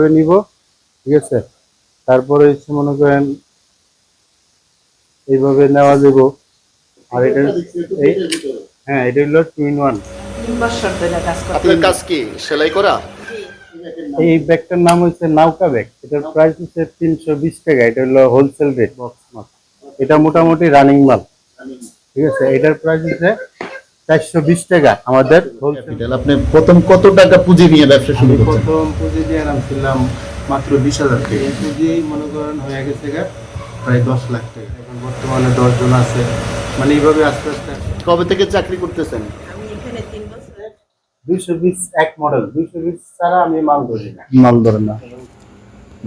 এইভাবে নিব ঠিক আছে? তারপরে হচ্ছে মনে করেন এইভাবে নেওয়া যাব। আর এটা এই হ্যাঁ এটা হলো টু ইন ওয়ান আপনার কাজ কি? সেলাই করা? এই ব্যাগটার নাম হচ্ছে নাউকা ব্যাগ। এটার প্রাইস হচ্ছে তিনশো বিশ টাকা। এটা হলো হোলসেল রেট বক্স মাল। এটা মোটামুটি রানিং মাল। ঠিক আছে? এটার প্রাইস হচ্ছে চারশো বিশ টাকা আমাদের ক্যাপিটাল আপনি প্রথম কত টাকা পুঁজি নিয়ে ব্যবসা শুরু করছেন? প্রথম পুঁজি দিয়ে নামছিলাম মাত্র বিশ হাজার টাকা। পুঁজি মনে করেন হয়ে গেছে প্রায় দশ লাখ টাকা। এখন বর্তমানে দশ জন আছে। মানে এইভাবে আস্তে আস্তে কবে থেকে চাকরি করতেছেন? আমি এখানে তিন বছর দুইশো বিশ এক মডেল দুইশো বিশ ছাড়া আমি মাল ধরি না। মাল ধরে না।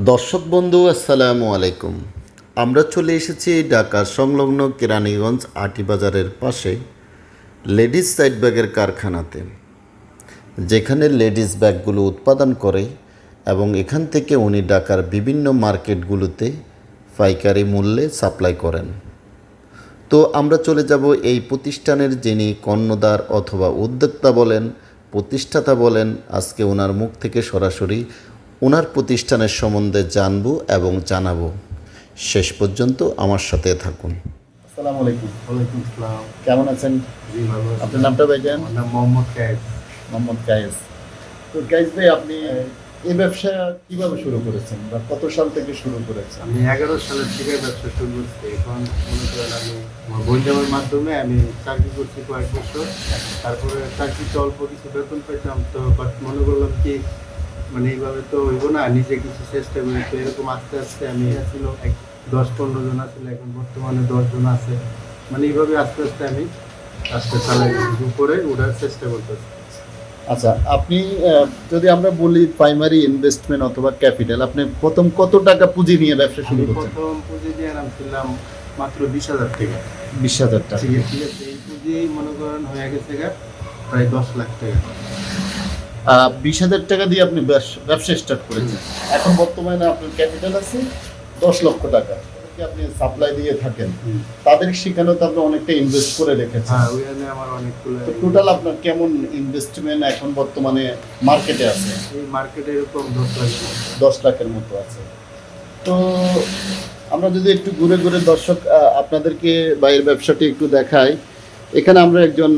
দর্শক বন্ধু আসসালামু আলাইকুম। আমরা চলে এসেছি ঢাকার সংলগ্ন কেরানীগঞ্জ আটি বাজারের পাশে। লেডিস সাইড ব্যাগের কারখানাতে, যেখানে লেডিস ব্যাগগুলো উৎপাদন করে এবং এখান থেকে উনি ঢাকার বিভিন্ন মার্কেটগুলোতে পাইকারি মূল্যে সাপ্লাই করেন। তো আমরা চলে যাব এই প্রতিষ্ঠানের যিনি কর্ণধার অথবা উদ্যোক্তা বলেন, প্রতিষ্ঠাতা বলেন, আজকে ওনার মুখ থেকে সরাসরি ওনার প্রতিষ্ঠানের সম্বন্ধে জানব এবং জানাব। শেষ পর্যন্ত আমার সাথে থাকুন। আসসালামু আলাইকুম। ওয়ালাইকুম আসসালাম। কেমন আছেন? জি ভালো। আপনার নামটা ভাইজান আমার নাম মোহাম্মদ কায়েস। মোহাম্মদ কায়েস। তো কায়েস ভাই আপনি এই ব্যবসা কীভাবে শুরু করেছেন বা কত সাল থেকে শুরু করেছেন? আমি এগারো সালের থেকে ব্যবসা শুরু করছি। এখন মনে করেন আমি আমার বোন যাওয়ার মাধ্যমে আমি চাকরি করছি কয়েক বছর। তারপরে চাকরিতে অল্প কিছু বেতন পেতাম তো বাট মনে করলাম কি মানে এইভাবে তো হইব না নিজে কিছু চেষ্টা করি তো এরকম আস্তে আস্তে আমি ছিল এক দশ পনেরো জন আছিল এখন বর্তমানে দশ জন আছে। মানে এইভাবে আস্তে আস্তে আমি আস্তে চালাই করে ওঠার চেষ্টা করতেছি। আচ্ছা আপনি যদি আমরা বলি প্রাইমারি ইনভেস্টমেন্ট অথবা ক্যাপিটাল আপনি প্রথম কত টাকা পুঁজি নিয়ে ব্যবসা শুরু করছেন? প্রথম পুঁজি দিয়ে নামছিলাম মাত্র বিশ হাজার টাকা। বিশ হাজার টাকা। ঠিক আছে এই পুঁজি মনে করেন হয়ে গেছে প্রায় দশ লাখ টাকা। বিশ হাজার টাকা দিয়ে আপনি ব্যবস- ব্যবসা স্টার্ট করেছেন। এখন বর্তমানে আপনার ক্যাপিটাল আছে? দশ লক্ষ টাকা। আপনি সাপ্লাই দিয়ে থাকেন তাদের সেখানেও তো আপনি অনেকটা ইনভেস্ট করে রেখেছেন। হ্যাঁ ওইখানে আমার অনেকগুলো টোটাল আপনার কেমন ইনভেস্টমেন্ট এখন বর্তমানে মার্কেটে আছে? এই মার্কেটে এরকম দশ লাখ। দশ লাখের মতো আছে। তো আমরা যদি একটু ঘুরে ঘুরে দর্শক আপনাদেরকে বাইরের ব্যবসাটি একটু দেখাই। এখানে আমরা একজন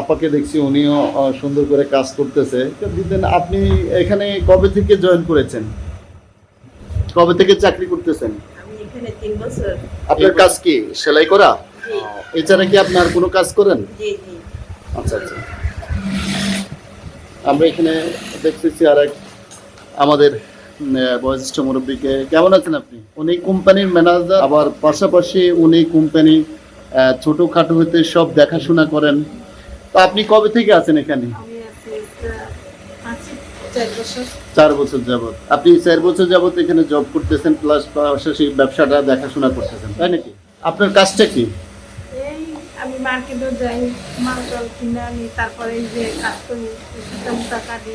আপাকে দেখছি উনিও সুন্দর করে কাজ করতেছে। দিতেন আপনি এখানে কবে থেকে জয়েন করেছেন? কবে থেকে চাকরি করতেছেন? আপনার কাজ কি? সেলাই করা? এছাড়া কি আপনার কোনো কাজ করেন? আচ্ছা আচ্ছা। আমরা এখানে দেখতেছি আর এক আমাদের বয়োজ্যেষ্ঠ মুরব্বীকে। কেমন আছেন আপনি? উনি কোম্পানির ম্যানেজার আবার পাশাপাশি উনি কোম্পানি ছোটখাটো হতে সব দেখাশোনা করেন। তো আপনি কবে থেকে আছেন এখানে? চার বছর। চার বছর যাবত আপনি চার বছর যাবত এখানে জব করতেছেন প্লাস পাশাপাশি ব্যবসাটা দেখাশোনা করতেছেন তাই নাকি? আপনার কাজটা কি? এই আমি মার্কেটে যাই মাল টাল কিনে আনি তারপরে যে কাজ করি সুতা কাটি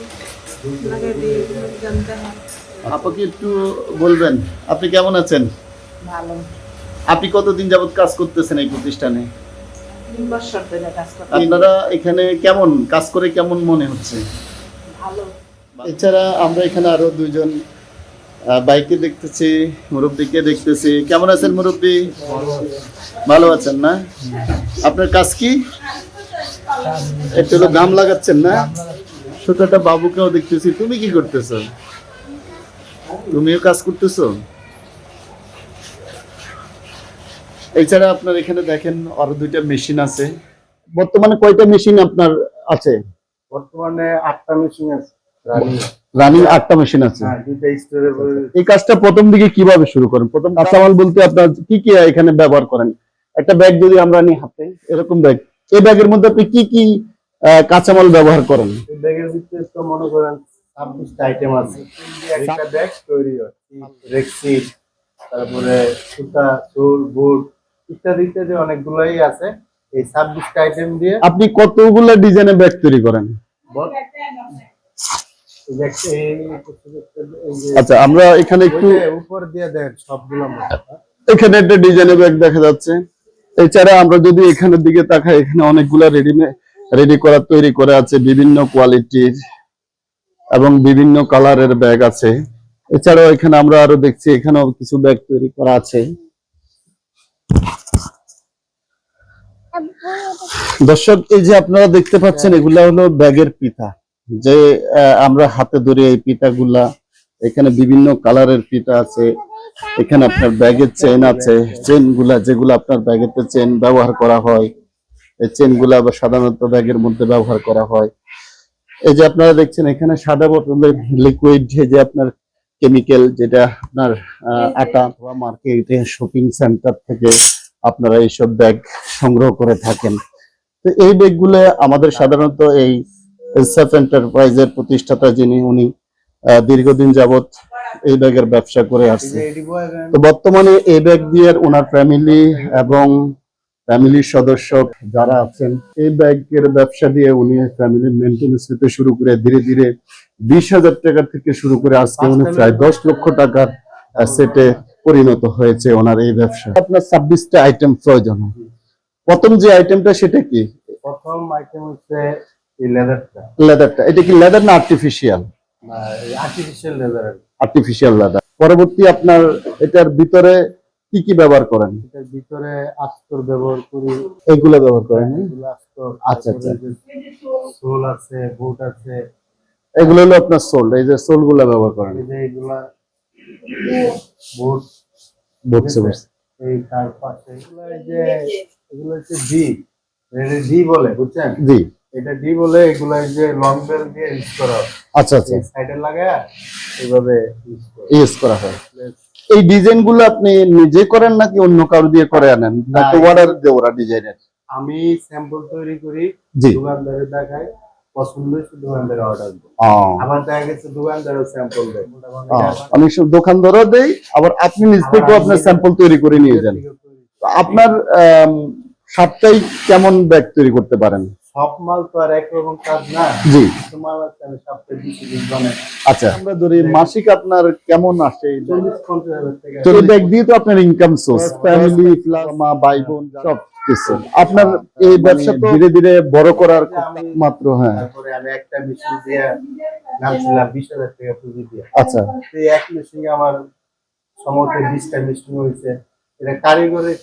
লাগাই দিই জানতে হয়। আপনাকে একটু বলবেন আপনি কেমন আছেন? ভালো। আপনি কতদিন যাবত কাজ করতেছেন এই প্রতিষ্ঠানে? তিন বছর ধরে কাজ করতে আপনারা এখানে কেমন কাজ করে কেমন মনে হচ্ছে? ভালো। এছাড়া আমরা এখানে আরও দুইজন আহ, বাইকে দেখতেছি মুরব্বীকে দেখতেছি। কেমন আছেন মুরব্বী? ভালো আছেন না? আপনার কাজ কি? একটু হলো গাম লাগাচ্ছেন না? ছোট একটা বাবুকেও দেখতেছি। তুমি কি করতেছো? তুমিও কাজ করতেছো? এছাড়া আপনার এখানে দেখেন আরও দুইটা মেশিন আছে। বর্তমানে কয়টা মেশিন আপনার আছে? বর্তমানে আটটা মেশিন আছে। রানিং রানিং আটটা মেশিন আছে। হ্যাঁ স্টোরে এই কাজটা প্রথম দিকে কীভাবে শুরু করেন? প্রথম কাঁচামাল বলতে আপনার কি কি এখানে ব্যবহার করেন? একটা ব্যাগ যদি আমরা নিই হাতে এরকম ব্যাগ এই ব্যাগের মধ্যে আপনি কি কি আহ, কাঁচামাল ব্যবহার করেন? ব্যাগের ভিতরে তো মনে করেন ছাব্বিশটা আইটেম আছে। একটা ব্যাগ তৈরি হয় রেক্সিট তারপরে সুতা চুল বুট ইত্যাদি ইত্যাদি অনেকগুলোই আছে। এই ছাব্বিশটা আইটেম দিয়ে আপনি কতগুলো ডিজাইনের ব্যাগ তৈরি করেন বল- এই ব্যাগটা এই- এই যে আচ্ছা আমরা এখানে একটু উপর দিয়ে দেন সবগুলো এখানে একটা ডিজাইনের ব্যাগ দেখা যাচ্ছে। এছাড়া আমরা যদি এখানের দিকে তাকাই এখানে অনেকগুলা রেডিমে রেডি করা তৈরি করা আছে বিভিন্ন কোয়ালিটির এবং বিভিন্ন কালারের ব্যাগ আছে। এছাড়াও এখানে আমরা আরও দেখছি এখানেও কিছু ব্যাগ তৈরি করা আছে। দর্শক এই যে আপনারা দেখতে পাচ্ছেন এগুলা হলো ব্যাগের পিতা যে আমরা হাতে ধরে এই পিতাগুলা, এখানে বিভিন্ন কালারের পিঠা আছে। এখানে আপনার ব্যাগের চেন আছে। চেনগুলা যেগুলো আপনার ব্যাগেতে চেন ব্যবহার করা হয়। এই চেনগুলা আবার সাধারণত ব্যাগের মধ্যে ব্যবহার করা হয়। এই যে আপনারা দেখছেন, এখানে সাদা বোতলের লিকুইড যে আপনার কেমিক্যাল যেটা আপনার আটা অথবা মার্কেটে শপিং সেন্টার থেকে আপনারা এইসব ব্যাগ সংগ্রহ করে থাকেন। তো এই ব্যাগগুলো আমাদের সাধারণত এই এসএফ এন্টারপ্রাইজের প্রতিষ্ঠাতা যিনি, উনি দীর্ঘদিন যাবত এই ব্যাগের ব্যবসা করে আসছে তো বর্তমানে এই ব্যাগ দিয়ে ওনার ফ্যামিলি এবং ফ্যামিলির সদস্য যারা আছেন, এই ব্যাগের ব্যবসা দিয়ে উনি ফ্যামিলি মেনটেন্স থেকে শুরু করে, ধীরে ধীরে বিশ হাজার টাকা থেকে শুরু করে আজকে উনি প্রায় দশ লক্ষ টাকার সেটে পরিণত হয়েছে ওনার এই ব্যবসা। আপনার ছাব্বিশটা আইটেম প্রয়োজন। প্রথম যে আইটেমটা সেটা কি? প্রথম আইটেম হচ্ছে এই লেদারটা লেদারটা এটা কি লেদার না artificial artificial leather artificial leather পরবর্তী আপনার এটার ভিতরে কি কি ব্যবহার করেন? এটার ভিতরে আস্তর ব্যবহার করি। এগুলো ব্যবহার করেন হ্যাঁ? আস্তর। আচ্ছা, আচ্ছা। সোল আছে বুট আছে। এগুলো হলো আপনার সোল। এই যে সোলগুলো ব্যবহার করেন। এই যে এগুলা বুট। বুঝছে এই তার পাশে এগুলো এই যে এগুলো হচ্ছে ডি। ডি বলে বুঝছেন? জি। এটা ডি বলে এগুলো যে লং বেল দিয়ে ইউজ করা আচ্ছা আচ্ছা। সাইডে লাগায় এইভাবে ইউজ করা হয়। এই ডিজাইনগুলো আপনি নিজে করেন নাকি অন্য কারও দিয়ে করে আনেন? নাকি অর্ডার দিয়ে ওরা ডিজাইনের আমি স্যাম্পল তৈরি করি দোকানদারে দেখাই পছন্দ হয়েছে দোকানদারে অর্ডার দেয়। ও, আবার দেখা গেছে দোকানদারও স্যাম্পল দেয়। সব দোকানদারও দেই আবার আপনি নিজ থেকেও আপনার স্যাম্পল তৈরি করে নিয়ে যান। আপনার সাপ্তাহিক কেমন ব্যাগ তৈরি করতে পারেন? সব মাল তো আর একরকম কাজ না। জি। আছে আমি দিন বানাই। আচ্ছা। আমরা ধরি মাসিক আপনার কেমন আসে? এই ব্যাগ? চল্লিশ পঞ্চাশ হাজার টাকা। তো ব্যাগ দিয়ে তো আপনার ইনকাম সোর্স ফ্যামিলি প্লাস মা ভাই বোন সব কিছু। আপনার এই ব্যবসা ধীরে ধীরে বড় করার মাত্র হ্যাঁ। তারপরে আমি একটা মেশিন দিয়ে নামছিলাম বিশ হাজার টাকা পুঁজি দিয়ে। আচ্ছা। সেই এক মেশিনে আমার সমস্ত বিশটা মেশিন হয়েছে। এটা কারিগরের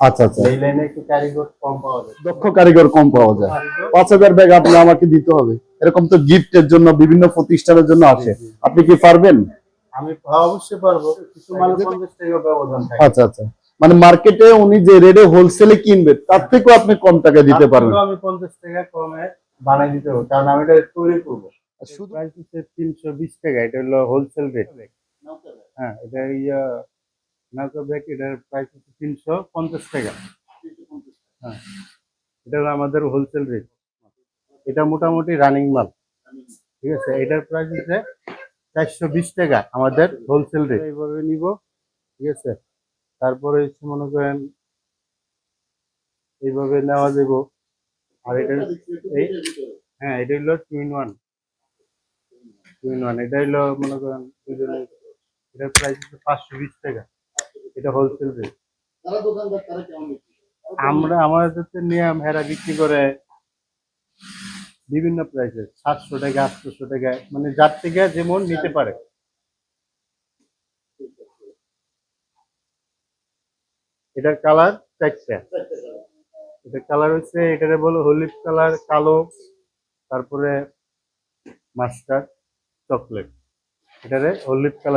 আচ্ছা আচ্ছা। এই লাইনে একটু কারিগর কম পাওয়া যায়? দক্ষ কারিগর কম পাওয়া যায়। পাঁচ হাজার ব্যাগ আপনি আমাকে দিতে হবে। এরকম তো গিফটের জন্য বিভিন্ন প্রতিষ্ঠানের জন্য আসে। আপনি কি পারবেন? আমি অবশ্যই পারব। কিছু মাল পঞ্চাশ টাকা ব্যবধান থাকে। আচ্ছা আচ্ছা। মানে মার্কেটে উনি যে রেটে হোলসেলে কিনবে তার থেকেও আপনি কম টাকা দিতে পারবেন। আমি পঞ্চাশ টাকা কমে বানাই দিতে পারব কারণ আমি এটা তৈরি করব। শুধু তিনশো বিশ টাকা। এটা হলো হোলসেল রেট হ্যাঁ এটা ইয়া নাউকা ব্যাগ এটার প্রাইস হচ্ছে তিনশো পঞ্চাশ টাকা। হ্যাঁ এটা হলো আমাদের হোলসেল রেট এটা মোটামুটি রানিং মাল। ঠিক আছে, এটার প্রাইস হচ্ছে চারশো বিশ টাকা আমাদের হোলসেল রেট এইভাবে নিব, ঠিক আছে। তারপরে হচ্ছে মনে করেন, এইভাবে নেওয়া যাব। আর এটা হ্যাঁ এটা হলো টু ওয়ান টু ওয়ান এটা হলো মনে করেন দুজনে এটার প্রাইস হচ্ছে পাঁচশো বিশ টাকা। এটা হোলসেল রেট আমরা আমাদের কাছে নিয়ে হেরা বিক্রি করে বিভিন্ন প্রাইসে সাতশো টাকা আটশোশো টাকা মানে যার থেকে যেমন নিতে পারে। এটার কালার চারটা। এটার কালার হচ্ছে এটারে বলো হলুদ কালার কালো তারপরে মাস্টার্ড চকলেট। এটারে হলুদ কালার